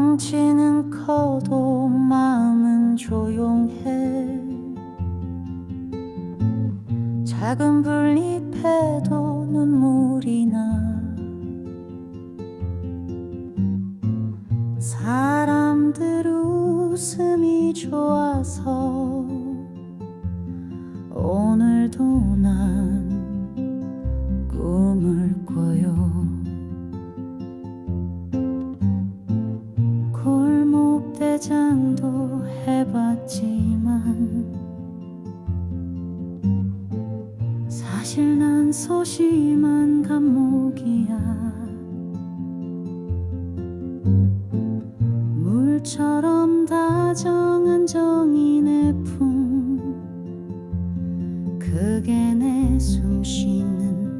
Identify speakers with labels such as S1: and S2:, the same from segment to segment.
S1: 덩치는 커도 마음은 조용해. 작은 불잎에도 눈물이 나. 사람들 웃음이 좋아서 오늘도 난 대장도 해봤지만 사실 난 소심한 감목이야. 물처럼 다정한 정인의 품 그게 내 숨 쉬는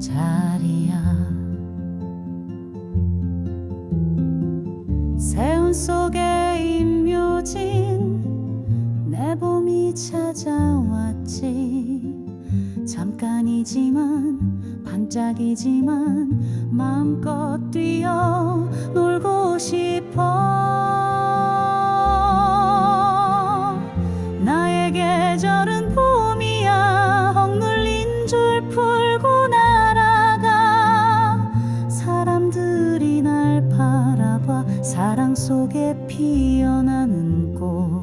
S1: 자 세운 속에 임묘진 내 봄이 찾아왔지. 잠깐이지만 반짝이지만 마음껏 뛰어 놀고 싶어. 나의 계절은 봄 피어나는 꽃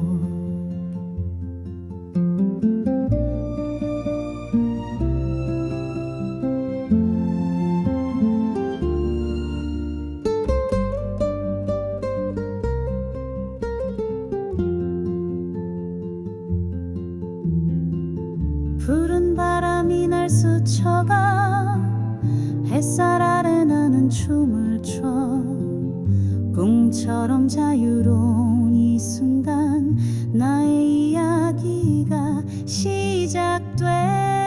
S1: 푸른 바람이 날 스쳐가 햇살 아래 나는 춤을 춰 꿈처럼 자유로운 이 순간 나의 이야기가 시작돼